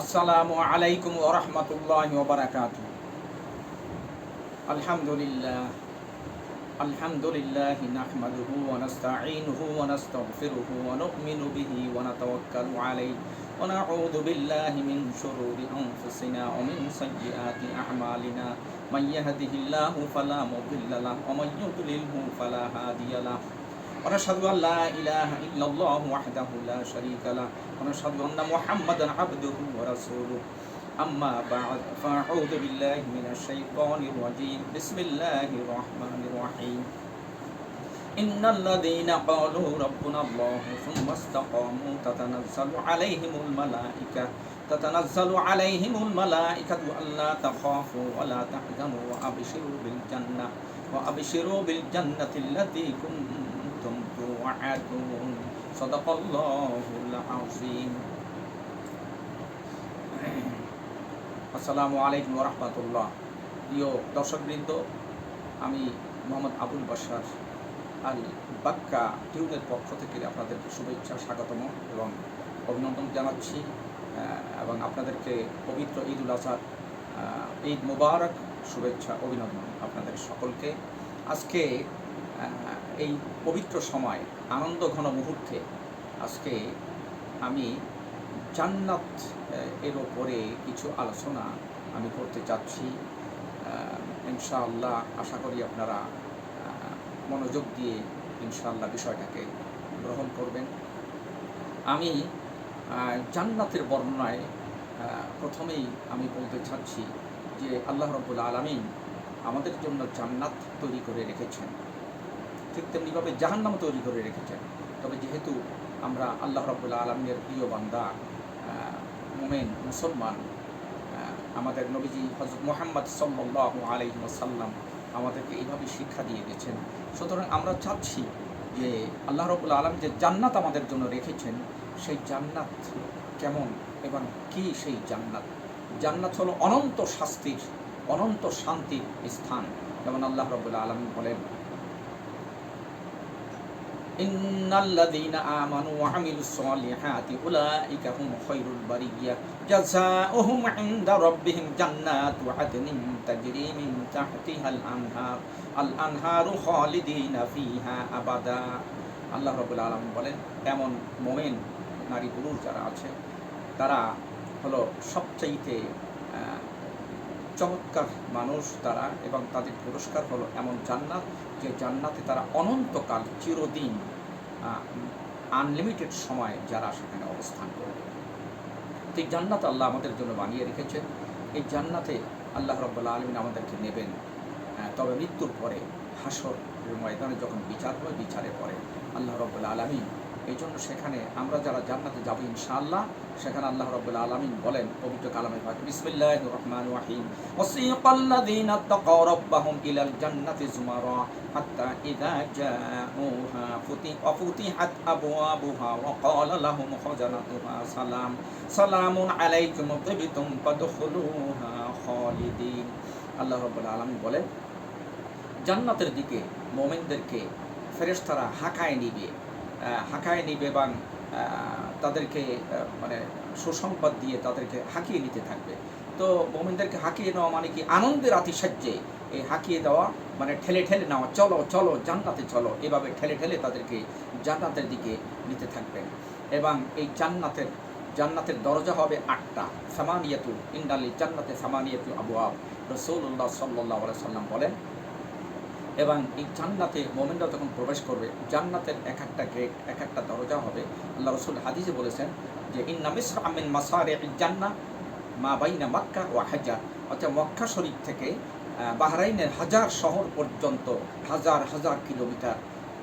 আসসালামু আলাইকুম ওয়া রাহমাতুল্লাহি ওয়া বারাকাতুহু। আলহামদুলিল্লাহ আলহামদুলিল্লাহ নাহমাদুহু ওয়া নাস্তাঈনুহু ওয়া নাস্তাগফিরুহু ওয়া নু'মিনু বিহি ওয়া নাতাওয়াক্কালু আলাইহি বিল্লাহি মিন শুরুরি আনফুসিনা ওয়া মিন সাইয়্যাতি আ'মালিনা মান ইয়াহদিহিল্লাহু ফালা মুদিল্লা লাহু ওয়া মান ইউদ্লিলহু ফালা হাদিয়া লাহু। ونشهد أن لا إله إلا الله وحده لا شريك له ونشهد أن محمدا عبده ورسوله. أما بعد فأعوذ بالله من الشيطان الرجيم. بسم الله الرحمن الرحيم. إن الذين قالوا ربنا الله ثم استقاموا تتنزل عليهم الملائكة تتنزل عليهم الملائكة ألا تخافوا ولا تحزنوا وأبشروا بالجنة وأبشروا بالجنة التي كنتم মাহাতুন সদাকাল্লাহুল আযীম আসসালামু আলাইকুম রাহমাতুল্লাহ প্রিয় দর্শকবৃন্দ, আমি মোহাম্মদ আবুল বাসার আল বাক্কা টিউনের পক্ষ থেকে আপনাদেরকে শুভেচ্ছা, স্বাগতম এবং অভিনন্দন জানাচ্ছি এবং আপনাদেরকে পবিত্র ঈদ উল আজহার ঈদ মুবারক শুভেচ্ছা, অভিনন্দন আপনাদের সকলকে। আজকে এই পবিত্র সময়, আনন্দ ঘন মুহূর্তে আজকে আমি জান্নাত এর ওপরে কিছু আলোচনা আমি করতে চাচ্ছি। ইনশাআল্লাহ আশা করি আপনারা মনোযোগ দিয়ে ইনশাআল্লাহ বিষয়টাকে গ্রহণ করবেন। আমি জান্নাতের বর্ণনায় প্রথমেই আমি বলতে চাচ্ছি যে আল্লাহ রব্বুল আলমিন আমাদের জন্য জান্নাত তৈরি করে রেখেছেন। ঠিক তেমনিভাবে জাহান্নাম তৈরি করে রেখেছেন। তবে যেহেতু আমরা আল্লাহ রব্বুল আলমিনের প্রিয় বান্দা মোমেন, মুসলমান আমাদের নবীজি হজরত মোহাম্মদ সাল্লাহ আলহি সাল্লাম আমাদেরকে এইভাবে শিক্ষা দিয়ে গেছেন। সুতরাং আমরা চাচ্ছি যে আল্লাহ রবুল্লা আলম যে জান্নাত আমাদের জন্য রেখেছেন, সেই জান্নাত কেমন এবং কি সেই জান্নাত? জান্নাত হলো অনন্ত শাস্তির, অনন্ত শান্তির স্থান। যেমন আল্লাহ রবুল্লা আলম বলেন ইন্নাল্লাযীনা আমানু ওয়া আমিলুস সলিহাতি উলাইকা হুম খায়রুল বারিয়া। জাযাওহুম ইনদা রাব্বিহিম জান্নাতু আদনিন তাজরি মিন তাহতিহাল আনহার। আল আনহারু খালিদিনা আবাদা। আল্লাহ রাব্বুল বলেন, এমন মোমেন নারী পুরুষ যারা আছে, তারা হলো সবচাইতে চমৎকার মানুষ তারা এবং তাদের পুরস্কার হলো এমন জান্নাত যে জান্নাতে তারা অনন্তকাল চিরদিন আনলিমিটেড সময় যারা সেখানে অবস্থান করবে। এই জান্নাত আল্লাহ আমাদের জন্য বানিয়ে রেখেছেন। এই জান্নাতে আল্লাহ রব্বুল্লা আলমিন আমাদেরকে নেবেন তবে মৃত্যুর পরে হাসর ময়দানে যখন বিচার হয় বিচারে পরে আল্লাহ রব্বুল্লা আলমিন এই জন্য সেখানে আমরা যারা জান্নাতে যাব ইনশাআল্লাহ, সেখানে আল্লাহ রব্বুল আলমিন বলেন, পবিত্র কালামের পাকে বিসমিল্লাহ রহমান রাহিম। ওসিকাল্লাযীনা তাকাউ ইলাল জান্নাতি হাত্তা জাউহা ফুতি, ওয়া লাহুম খাজানাতুহা সালাম। সালামুন আলাইকুম তিবতুম ফাদখুলুহা খালিদিন। আল্লাহ আলামিন বলেন, জান্নাতের দিকে মোমেনদেরকে ফেরেশতারা হাঁকায় নিবে। হাঁকায় নিবে এবং তাদেরকে মানে সুসংবাদ দিয়ে তাদেরকে হাঁকিয়ে নিতে থাকবে। তো মোমিনদেরকে হাঁকিয়ে নেওয়া মানে কি? আনন্দের আতিশয্যে এই হাঁকিয়ে দেওয়া মানে ঠেলে ঠেলে নেওয়া, চলো চলো, জান্নাতে চলো, এভাবে ঠেলে ঠেলে তাদেরকে জান্নাতের দিকে নিতে থাকবেন। এবং এই জান্নাতের জান্নাতের দরজা হবে আটটা। সামানিয়াতু ইন্দালি জান্নাতে সামানিয়াতু আবু আব রসৌল্লাহ সাল্লাহ সাল্লাম বলেন এবং এই জান্নাতে মোমেনরা যখন প্রবেশ করবে, জান্নাতের এক একটা গেট এক একটা দরজা হবে। আল্লাহ রসুল হাদিসে বলেছেন যে ইন মিসর আমিন মাসারে জান্না মা বাইনা মাক্কা ও হাজার। অর্থাৎ মক্কা শরীফ থেকে বাহরাইনের হাজার শহর পর্যন্ত হাজার হাজার কিলোমিটার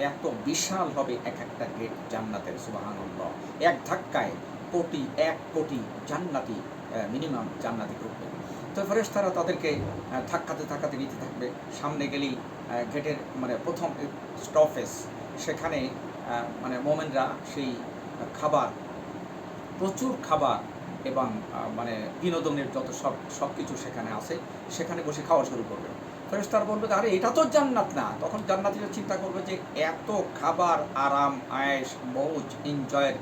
এত বিশাল হবে এক একটা গেট জান্নাতের, সুবাহানুল্লাহ। এক ধাক্কায় কোটি, এক কোটি জান্নাতি মিনিমাম জান্নাতি ঢুকবে তো ফেরেস তারা তাদেরকে আহ, ধাক্কাতে ধাক্কাতে নিতে থাকবে। সামনে গেলেই গেটের মানে প্রথম স্টপেজ সেখানে মানে মোমেনরা সেই খাবার প্রচুর খাবার এবং মানে বিনোদনের যত সব সব কিছু সেখানে আছে সেখানে বসে খাওয়া শুরু করবে। ফেরেস্তার বলবে আরে এটা তো জান্নাত না। তখন জান্নাতিরা চিন্তা করবে যে এত খাবার আরাম আয়েস মৌজ এনজয়ের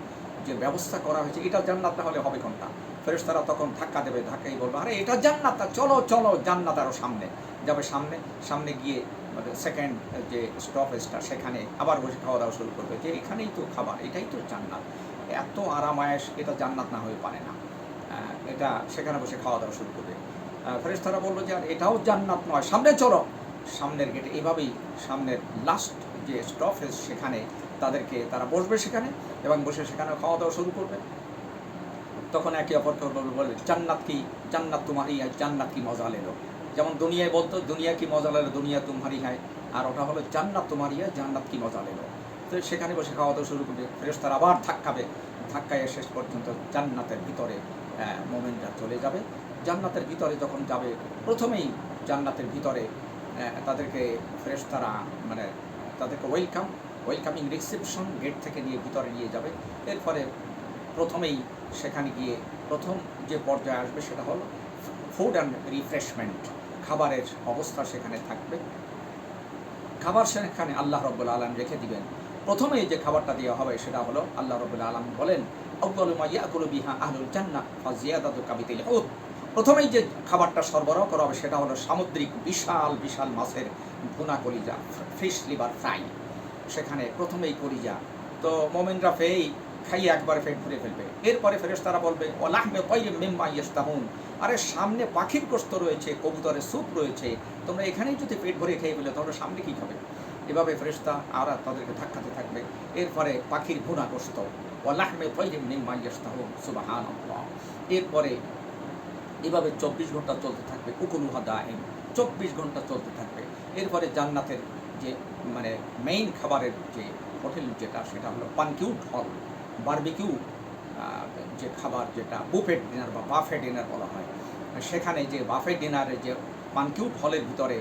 যে ব্যবস্থা করা হয়েছে এটা জান্নাত না হলে হবে কোনটা? ফেরেশতারা তখন ধাক্কা দেবে, ধাক্কাই বলবে, আরে, এটা জান্নাত চলো চলো জান্নাত আরও সামনে। যাবে সামনে সামনে গিয়ে সেকেন্ড যে স্টপেজটা সেখানে আবার বসে খাওয়া দাওয়া শুরু করবে যে, এখানেই তো খাবার, এটাই তো জান্নাত। এত আরামায়েশ এটা জান্নাত না হয়ে পারে না। এটা সেখানে বসে খাওয়া দাওয়া শুরু করবে। ফেরেশতারা বলল যে, আর এটাও জান্নাত নয়, সামনে চলো। সামনের গেটে এভাবেই সামনের লাস্ট যে স্টপেজ সেখানে তাদেরকে তারা বসবে সেখানে এবং বসে সেখানে খাওয়া দাওয়া শুরু করবে। তখন একে অপরকে বলবে জান্নাত কি? জান্নাত তোমারই হয় জান্নাত কি মজা লেলো? যেমন দুনিয়ায় বলতো, দুনিয়া কি মজা লেলো, দুনিয়া তোমারই হয় আর ওটা হলো, জান্নাত তোমারই হয় জান্নাত কি মজা লেলো? তো সেখানে বসে খাওয়া দাওয়া শুরু করবে। ফেরেশতারা আবার ধাক্কাবে ধাক্কায় শেষ পর্যন্ত জান্নাতের ভিতরে মোমেনরা চলে যাবে। জান্নাতের ভিতরে যখন যাবে, প্রথমেই জান্নাতের ভিতরে তাদেরকে ফেরেশতারা মানে তাদেরকে ওয়েলকাম ওয়েলকামিং রিসেপশন গেট থেকে নিয়ে ভিতরে নিয়ে যাবে। এরপরে প্রথমেই সেখানে গিয়ে প্রথম যে পর্যায়ে আসবে সেটা হলো ফুড অ্যান্ড রিফ্রেশমেন্ট খাবারের অবস্থা সেখানে থাকবে। খাবার সেখানে আল্লাহ রব্বুল আলম রেখে দিবেন। প্রথমে যে খাবারটা দেওয়া হবে সেটা হলো আল্লাহ রব্বুল আলম বলেন বিহা হুদ প্রথমেই যে খাবারটা সরবরাহ করা হবে সেটা হলো সামুদ্রিক বিশাল বিশাল মাছের ভুনা কলিজা, ফিশ লিভার ফ্রাই। সেখানে প্রথমেই কলিজা। তো মোমেনরা ফেই খাইয়ে একবার পেট ভরে ফেলবে। এরপরে ফেরেশতারা বলবে, ওলাহমে কইম মিম্মা ইস্তাহুন আরে, সামনে পাখির গোস্ত রয়েছে, কবুতরের স্যুপ রয়েছে। তোমরা এখানেই যদি পেট ভরে খেয়ে ফেলে তোমরা সামনে কী খাবে? এভাবে ফেরেশতা আর তাদেরকে ধাক্কাতে থাকবে। এরপরে পাখির ভুনা গোস্ত ওলাহমে কইম মিম্মা ইস্তাহুন সুবাহান এরপরে এভাবে চব্বিশ ঘণ্টা চলতে থাকবে কুকুলুহা দাহিম চব্বিশ ঘণ্টা চলতে থাকবে। এরপরে জান্নাতের যে মানে মেইন খাবারের যে হোটেল যেটা, সেটা হলো পানকিউট হল। বারবিকিউ যে খাবার যেটা বুফেট ডিনার বা বাফে ডিনার বলা হয়, সেখানে যে বাফে ডিনারে যে পানকিউট হলের ভিতরে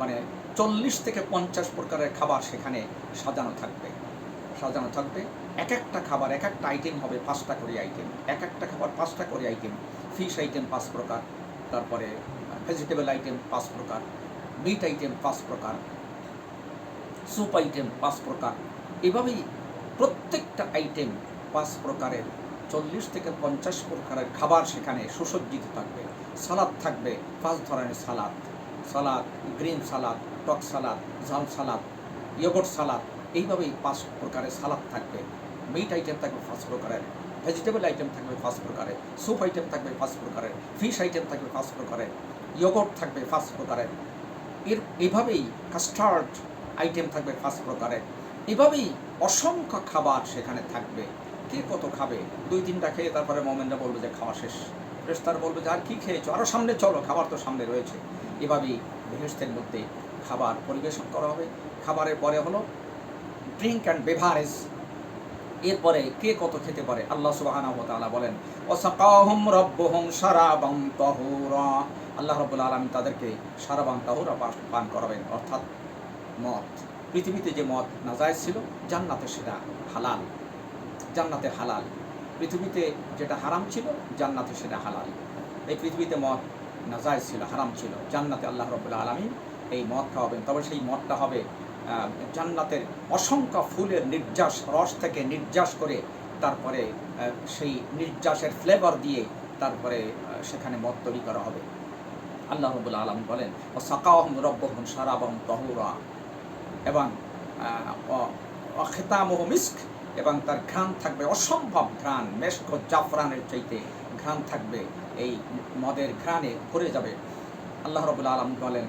মানে চল্লিশ থেকে পঞ্চাশ প্রকারের খাবার সেখানে সাজানো থাকবে। সাজানো থাকবে। এক একটা খাবার, এক একটা আইটেম হবে পাঁচটা করে আইটেম এক একটা খাবার পাঁচটা করে আইটেম ফিশ আইটেম পাঁচ প্রকার, তারপরে ভেজিটেবল আইটেম পাঁচ প্রকার মিট আইটেম পাঁচ প্রকার স্যুপ আইটেম পাঁচ প্রকার। এভাবেই প্রত্যেকটা আইটেম পাঁচ প্রকারের, চল্লিশ থেকে পঞ্চাশ প্রকারের খাবার সেখানে সুসজ্জিত থাকবে। সালাদ থাকবে, পাঁচ ধরনের সালাদ। সালাদ, গ্রিন সালাদ, টক সালাদ ঝাল সালাদ, ইয়োগট সালাদ, এইভাবেই পাঁচ প্রকারের সালাদ থাকবে। মিট আইটেম থাকবে পাঁচ প্রকারের ভেজিটেবল আইটেম থাকবে পাঁচ প্রকারের স্যুপ আইটেম থাকবে পাঁচ প্রকারের ফিশ আইটেম থাকবে পাঁচ প্রকারের, ইয়োগট থাকবে পাঁচ প্রকারের। এর, এভাবেই কাস্টার্ড আইটেম থাকবে পাঁচ প্রকারের। এভাবেই অসংখ্য খাবার সেখানে থাকবে। কে কত খাবে? দুই তিনটা খেয়ে তারপরে মোমেনরা বলবে যে খাওয়া শেষ। ফেরেশতার বলবে যে, আর কি খেয়েছো? আরও সামনে চলো, খাবার তো সামনে রয়েছে। এভাবেই বেহেস্তের মধ্যে খাবার পরিবেশন করা হবে। খাবারের পরে হলো ড্রিঙ্ক অ্যান্ড বেভারেজ এরপরে কে কত খেতে পারে? আল্লাহ তাআলা বলেন, ওয়াসাকাহুম রাব্বুহুম শারাবাম তাহুরা। আল্লাহ রাব্বুল আলামিন তাদেরকে শারাবাম তাহুরা পান- করাবেন, অর্থাৎ মদ। পৃথিবীতে যে মদ নাজায়েজ ছিল, জান্নাতে সেটা হালাল। জান্নাতে হালাল। পৃথিবীতে যেটা হারাম ছিল, জান্নাতে সেটা হালাল। এই পৃথিবীতে মদ নাজায়েজ ছিল, হারাম ছিল। জান্নাতে আল্লাহ রবুল্লা আলমিন এই মদ খাওয়াবেন। তবে সেই মদটা হবে জান্নাতের অসংখ্য ফুলের নির্যাস, রস থেকে নির্যাস করে তারপরে সেই নির্যাসের ফ্লেভার দিয়ে তারপরে সেখানে মদ তৈরি করা হবে। আল্লাহ রবুল্লা আলম বলেন ও সাকাহম রব্বহম সারাবম তহুরা। এবং খেতামহ মিস্ক এবং তার ঘ্রাণ থাকবে, অসম্ভব ঘ্রাণ। মেস্ক জাফরানের চাইতে ঘ্রাণ থাকবে, এই মদের ঘ্রাণে ভরে যাবে। আল্লাহ রবুল আলম বলেন,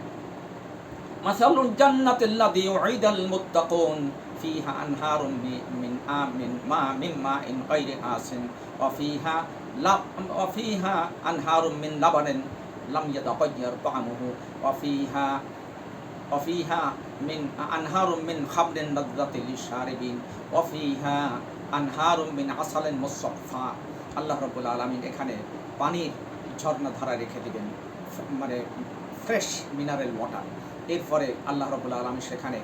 মাসালুল জান্নাতিল্লাযী উইদাল মুত্তাকুন, ফিহা আনহারুম মি- মিন আমিন মা, মিন মাইন গায়রি আসিন ওয়া ফিহা লা, ওয়া ফিহা আনহারুম মিন লাবানিন, লাম ইয়াতাগায়্যার তা'আমুহু ওয়া ফিহা অফিহা মিন, আনহারুম মিন খাবরেন বাদাতিল শারিবিন অফিহা আনহারুম মিন আসালেন মুসফা আল্লাহ রব্বুল আলমিন এখানে পানির ঝর্ণা ধারা রেখে দিবেন মানে ফ্রেশ মিনারেল ওয়াটার। এরপরে আল্লাহ রবুল্লা আলম সেখানে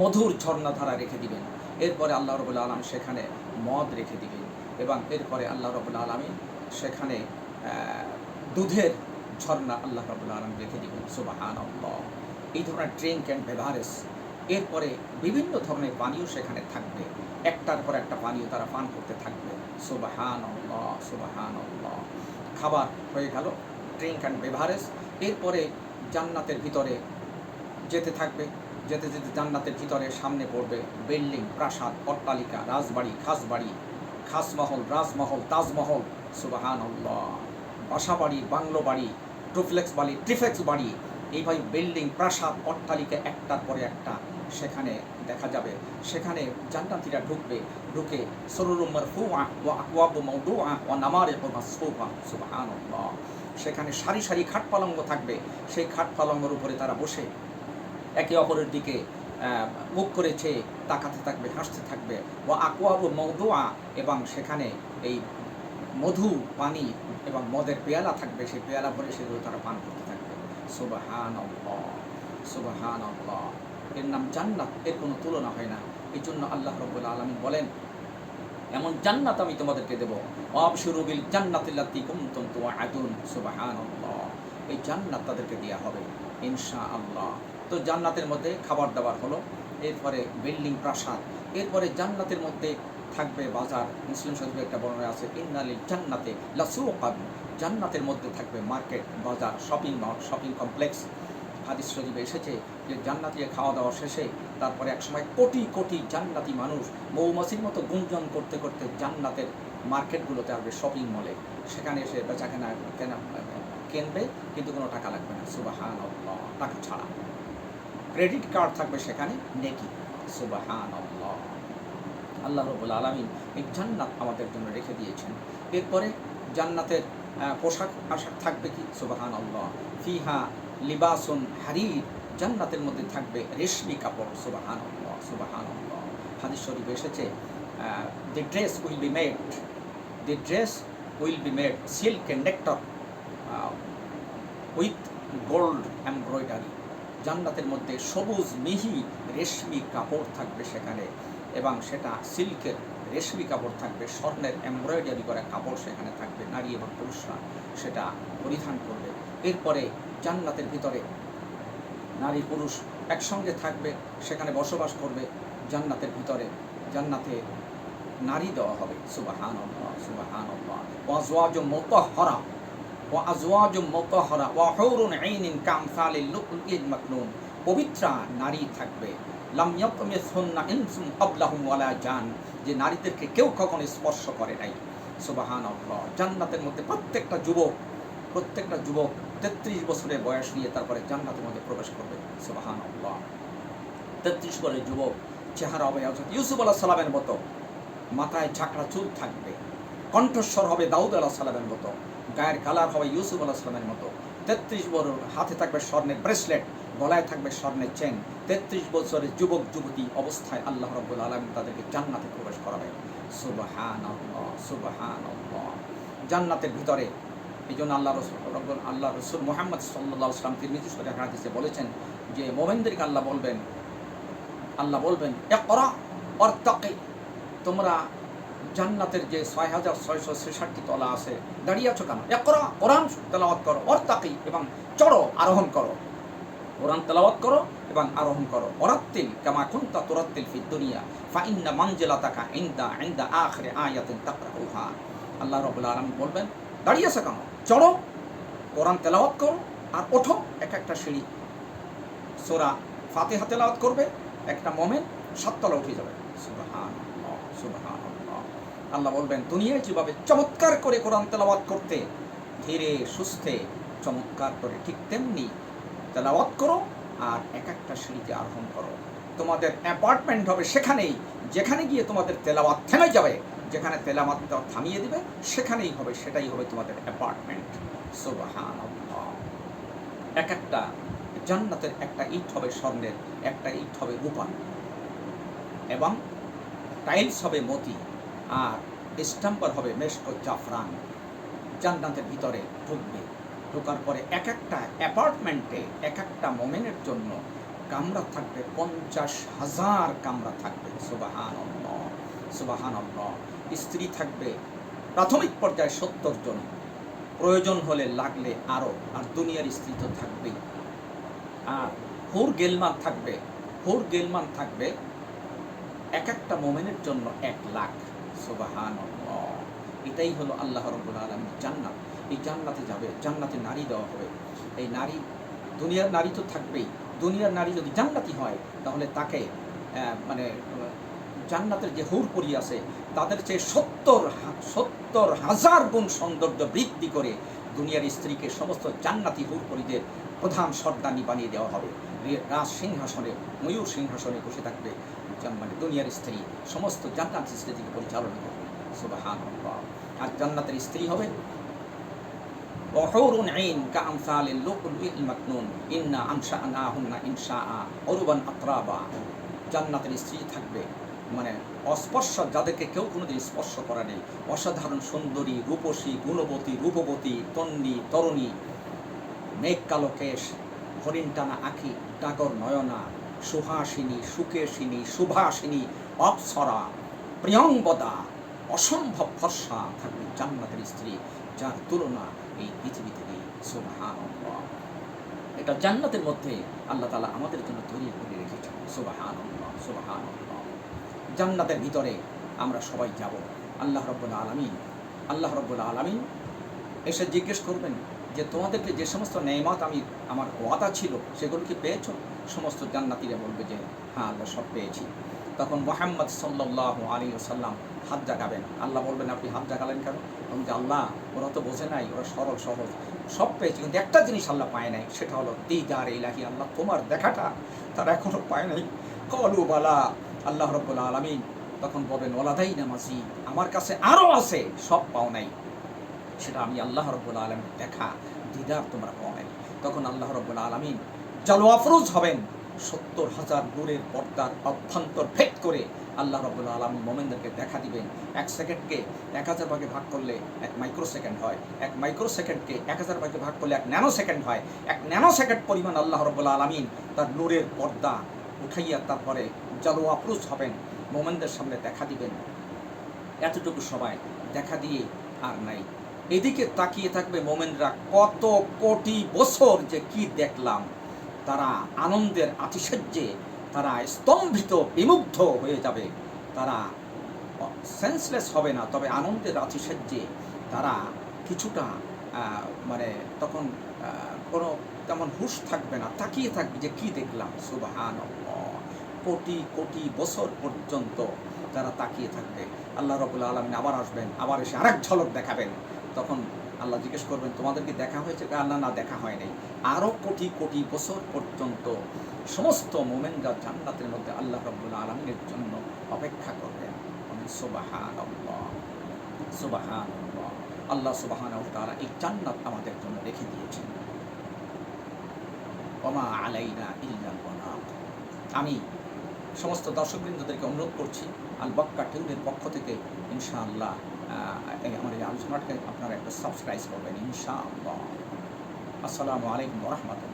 মধুর ঝর্ণাধারা রেখে দিবেন। এরপরে আল্লাহ রবুল্লা আলম সেখানে মদ রেখে দিবেন। এবং এরপরে আল্লাহ রবুল্লা আলমী সেখানে দুধের ঝর্ণা আল্লাহ রাবুল আলম রেখে দিবেন সুবাহান এই ধরনের ড্রিঙ্ক অ্যান্ড বেভারেজ, এরপরে বিভিন্ন ধরনের পানীয় সেখানে থাকবে। একটার পর একটা পানীয় তারা পান করতে থাকবে। সুবাহান সুবাহান খাবার হয়ে গেল, ড্রিঙ্ক অ্যান্ড বেভারেজ। এরপরে জান্নাতের ভিতরে যেতে থাকবে। যেতে যেতে জান্নাতের ভিতরে সামনে পড়বে বিল্ডিং, প্রাসাদ, অট্টালিকা, রাজবাড়ি, খাসবাড়ি, খাসমহল, রাজমহল, তাজমহল। সুবাহান আল্লাহ বাসা বাংলো বাড়ি টুফ্লেক্স বাড়ি ট্রিফ্লেক্স বাড়ি এইভাবে বিল্ডিং, প্রাসাদ, অট্টালিকা একটার পরে একটা। সেখানে দেখা যাবে, সেখানে জান্নাতিরা ঢুকবে, ঢুকে সরুরুম মারফুআ ওয়া আকওয়াবু মাওদুআ ওয়া নামারিকু সুবহানাল্লাহ। সেখানে সারি সারি খাট পালঙ্গ থাকবে, সেই খাট পালঙ্গের উপরে তারা বসে একে অপরের দিকে মুখ করেছে তাকাতে থাকবে, হাসতে থাকবে। ও আকোয়াবু মৌদুয়া এবং সেখানে এই মধু, পানি এবং মদের পেয়ালা থাকবে, সেই পেয়ালা ভরে সেগুলো তারা পান করতে থাকবে। সুবাহান সুবাহান এর নাম জান্নাত, এর কোনো তুলনা হয় না। এই জন্য আল্লাহ রব্বুল আলমী বলেন, এমন জান্নাত আমি তোমাদেরকে দেবো। অবসুরুবিল জান্নাতিল্লাতি কুমতুম তুআদুন সুবহানাল্লাহ। এই জান্নাত তাদেরকে দেওয়া হবে ইনশা আল্লাহ তো জান্নাতের মধ্যে খাবার দাবার হলো, এরপরে বিল্ডিং প্রাসাদ, এরপরে জান্নাতের মধ্যে থাকবে বাজার। মুসলিম শরীফে একটা বর্ণনা আছে, ইন্নালিল জান্নাতে লাসু লাসুকান জান্নাতের মধ্যে থাকবে মার্কেট, বাজার, শপিং মল, শপিং কমপ্লেক্স। হাদিস শরীফে এসেছে যে জান্নাতিয়ে খাওয়া দাওয়া শেষে তারপরে একসময় কোটি কোটি জান্নাতি মানুষ মৌমাছির মতো গুঞ্জন করতে করতে জান্নাতের মার্কেটগুলোতে আসবে শপিং মলে। সেখানে এসে বেচা কেনা কেনা কিনবে, কিন্তু কোনো টাকা লাগবে না। সুবাহান টাকা ছাড়া। ক্রেডিট কার্ড থাকবে সেখানে নেকি। সুবাহান আল্লাহ রবুল আলমিন এই জান্নাত আমাদের জন্য রেখে দিয়েছেন। এরপরে জান্নাতের পোশাক আশাক থাকবে কি? সুবাহান আল্লাহ ফিহা লিবাসুন হারির। জান্নাতের মধ্যে থাকবে রেশমি কাপড়। সুবাহান আল্লাহ সুবাহান আল্লাহ হাদিস শরীফ এসেছে the dress will be made the dress will be made silk and nectar with gold embroidery জান্নাতের মধ্যে সবুজ, মিহি, রেশমি কাপড় থাকবে সেখানে। এবং সেটা সিল্কের রেশমি কাপড় থাকবে, স্বর্ণের এমব্রয়ডারি করা কাপড় সেখানে থাকবে, নারী এবং পুরুষরা সেটা পরিধান করবে। এরপরে জান্নাতের ভিতরে নারী পুরুষ একসঙ্গে থাকবে, সেখানে বসবাস করবে, জান্নাতের ভিতরে, জান্নাতে নারী দেওয়া হবে। সুবাহান সুবাহান ওয়াজওয়াজ মুতাহহারা, ওয়া আজওয়াজ মুতাহহারা, ওয়া হুরুন আইনিন কামসালিল লুকলুকিল মাকনুন। পবিত্রা নারী থাকবে। জান, যে নারীদেরকে কেউ কখনো স্পর্শ করে নাই। সুবহানাল্লাহ, জান্নাতের মধ্যে প্রত্যেকটা যুবক প্রত্যেকটা যুবক তেত্রিশ বছরের বয়স নিয়ে তারপরে জান্নাতের মধ্যে প্রবেশ করবে। সুবহানাল্লাহ। তেত্রিশ বছরের যুবক, চেহারা হবে ইউসুফ আলাহ সালামের মতো, মাথায় ঝাঁকড়া চুল থাকবে। কণ্ঠস্বর হবে দাউদ আলাহ সালামের মতো, গায়ের কালার হবে ইউসুফ আলাহ সালামের মতো। তেত্রিশ বছর হাতে থাকবে স্বর্ণের ব্রেসলেট গলায় থাকবে স্বর্ণের চেন। তেত্রিশ বছরের যুবক, যুবতী অবস্থায় আল্লাহ রব্বুল আলম তাদেরকে জান্নাতে প্রবেশ করাবে। সুবাহান সুবাহান জান্নাতের ভিতরে এই জন্য আল্লাহ রসুল আল্লাহ রসুল মোহাম্মদ সাল্লাহ ইসলাম তিরমিজি সরে হাদিসে বলেছেন যে, মোমেনদেরকে আল্লাহ বলবেন আল্লাহ বলবেন এক করা অর্তাকে তোমরা জান্নাতের যে ছয় হাজার ছয়শো ছেষট্টি তলা আছে, দাঁড়িয়ে আছো কেন? একরা কোরআন, তেলাওয়াত করো অর্তাকি এবং চড়ো, আরোহণ করো। কোরআন তেলাওয়াত করো এবং আরোহণ করো। অরাত্তিল কামা কুন্তা তুরাত্তিল ফি দুনিয়া, ফা ইন্না মানজিলাতাকা ইনদা ইনদা আখিরি আয়াতিন তাকরাউহা আল্লাহ রাব্বুল আলামিন বলবেন, দাঁড়িয়ে আছো কেন? চড়ো, কোরআন তেলাওয়াত করো আর ওঠো। এক একটা সিঁড়ি সোরা ফাতিহা তেলাওয়াত করবে, একটা মোমেন সাততলা উঠে যাবে। সুবহানাল্লাহ সুবহানাল্লাহ। আল্লাহ বলবেন, দুনিয়ায় যেভাবে চমৎকার করে কোরআন তেলাওয়াত করতে, ধীরে, সুস্থে, চমৎকার করে ঠিক তেমনি তেলাওয়াত করো আর এক একটা সিঁড়িতে আরোহণ করো। তোমাদের অ্যাপার্টমেন্ট হবে সেখানেই। যেখানে গিয়ে তোমাদের তেলাওয়াত থেমে যাবে, যেখানে তেলাওয়াত থামিয়ে দিবে, সেখানেই হবে, সেটাই হবে তোমাদের অ্যাপার্টমেন্ট সুবহানাল্লাহ। এক একটা জান্নাতের একটা ইট হবে স্বর্ণের, একটা ইট হবে রূপার। এবং টাইলস হবে মতি আর স্টাম্পার হবে মেশক জাফরান। জান্নাতের ভিতরে ঢুকবে। ঢোকার পরে এক একটা অ্যাপার্টমেন্টে এক একটা মোমেনের জন্য কামরা থাকবে, পঞ্চাশ হাজার কামরা থাকবে। সুবাহান সুবাহান স্ত্রী থাকবে প্রাথমিক পর্যায়ে সত্তর জন। প্রয়োজন হলে লাগলে আরও আর দুনিয়ার স্ত্রী তো থাকবেই। আর হুর গেলমান থাকবে, হুর গেলমান থাকবে এক একটা মোমেনের জন্য এক লাখ। সুবাহান এটাই হলো আল্লাহ রব্বুল আলমীর জান্নাত। এই জান্নাতে যাবে, জান্নাতে নারী দেওয়া হবে। এই নারী, দুনিয়ার নারী তো থাকবেই। দুনিয়ার নারী যদি জান্নাতি হয়, তাহলে তাকে মানে জান্নাতের যে হুরপুরি আছে, তাদের চেয়ে সত্তর সত্তর হাজার গুণ সৌন্দর্য বৃদ্ধি করে দুনিয়ার স্ত্রীকে সমস্ত জান্নাতি হুরপুরীদের প্রধান সর্দানি বানিয়ে দেওয়া হবে। রাজ সিংহাসনে, ময়ূর সিংহাসনে বসে থাকবে মানে দুনিয়ার স্ত্রী, সমস্ত জান্নাত স্ত্রীকে পরিচালনা করবে। সুবাহান আর জান্নাতের স্ত্রী হবে وحور عين كأمثال اللؤلؤ المكنون إنا أنشأناهن إنشاء عربا أترابا জান্নাতের স্ত্রী থাকবে মানে অস্পর্শ যাদেরকে কেউ কোনোদিন স্পর্শ করা নেই অসাধারণ সুন্দরী রূপসী গুণবতী রূপবতী তন্নি তরুণী মেঘ কালো কেশ হরিণ টানা আঁখি ডাগর নয়না সুহাসিনী সুকেশিনী সুভাসিনী অপ্সরা প্রিয়ঙ্গদা অসম্ভব ফর্সা থাকবে জান্নাতের স্ত্রী যার তুলনা এই পৃথিবী নেই সুবহানাল্লাহ। এটা জান্নাতের মধ্যে আল্লাহ তালা আমাদের জন্য তৈরি করে রেখেছেন। সুবাহান সুবাহান জান্নাতের ভিতরে আমরা সবাই যাব। আল্লাহ রব্বুল আলমিন, আল্লাহ রব্বুল আলমিন এসে জিজ্ঞেস করবেন যে, তোমাদেরকে যে সমস্ত নেয়ামত আমি, আমার ওয়াদা ছিল, সেগুলো কি পেয়েছ? সমস্ত জান্নাতিরা বলবে যে হ্যাঁ আল্লাহ সব পেয়েছি। তখন মোহাম্মদ সাল্লাহ আলী সাল্লাম হাত জাগাবেন। আল্লাহ বলবেন, আপনি হাত জাগালেন কেন? এবং যে আল্লাহ, ওরা তো বোঝে নাই, ওরা সরল, সহজ। সব পেয়েছে, কিন্তু একটা জিনিস আল্লাহ পায় নাই, সেটা হলো, দিদার ইলাহি, আল্লাহ তোমার দেখাটা তারা এখনও পায় নাই। কলু, বালা, আল্লাহ রব্বুল আলমিন। তখন বলবেন ওলাদাই নামাজি আমার কাছে আরও আছে, সব পাও নাই। সেটা আমি আল্লাহ রব্বুল আলমিন দেখা, দিদার তোমরা পাও নাই। তখন আল্লাহ রব্বুল আলমিন জালো আফরোজ হবেন। সত্তর হাজার নূরের পর্দার অভ্যন্তর ভেদ করে আল্লাহ রব্বুল আলমী মোমেনদেরকে দেখা দিবেন। এক সেকেন্ডকে এক হাজার ভাগে ভাগ করলে এক মাইক্রো সেকেন্ড হয়। এক মাইক্রো সেকেন্ডকে এক হাজার ভাগে ভাগ করলে এক ন্যানো সেকেন্ড হয়। এক ন্যানো সেকেন্ড পরিমাণ আল্লাহ রব্বুল আলমিন তার নূরের পর্দা উঠাইয়া তারপরে জালো আপ্রুজ হবেন। মোমেনদের সামনে দেখা দিবেন। এতটুকু সময় দেখা দিয়ে আর নাই। এদিকে তাকিয়ে থাকবে মোমেনরা কত কোটি বছর যে কি দেখলাম। তারা আনন্দের আতিশয্যে তারা স্তম্ভিত, বিমুগ্ধ হয়ে যাবে। তারা সেন্সলেস হবে না, তবে আনন্দের আতিশয্যে তারা কিছুটা মানে তখন কোনো তেমন হুশ থাকবে না, তাকিয়ে থাকবে যে কি দেখলাম। সুবাহান কোটি কোটি বছর পর্যন্ত তারা তাকিয়ে থাকবে। আল্লাহ রবুল্লা আলমিন আবার আসবেন, আবার এসে আরেক ঝলক দেখাবেন। তখন আল্লাহ জিজ্ঞেস করবেন, তোমাদেরকে দেখা হয়েছে আল্লাহ না? দেখা হয় নাই। আরও কোটি কোটি বছর পর্যন্ত সমস্ত মোমেনরা জান্নাতের মধ্যে আল্লাহ রব্বুল আলমিনের জন্য অপেক্ষা করবেন আল্লাহ সুবাহান তারা এই জান্নাত আমাদের জন্য রেখে দিয়েছেন। ওমা আলাইনা আমি সমস্ত দর্শকবৃন্দদেরকে অনুরোধ করছি আল বক্কা পক্ষ থেকে ইনশাআল্লাহ আমার এই আলোচনাটাকে আপনারা একটা সাবস্ক্রাইব করবেন ইনশাআল্লাহ। আসসালামু আলাইকুম রহমতুল্লাহ।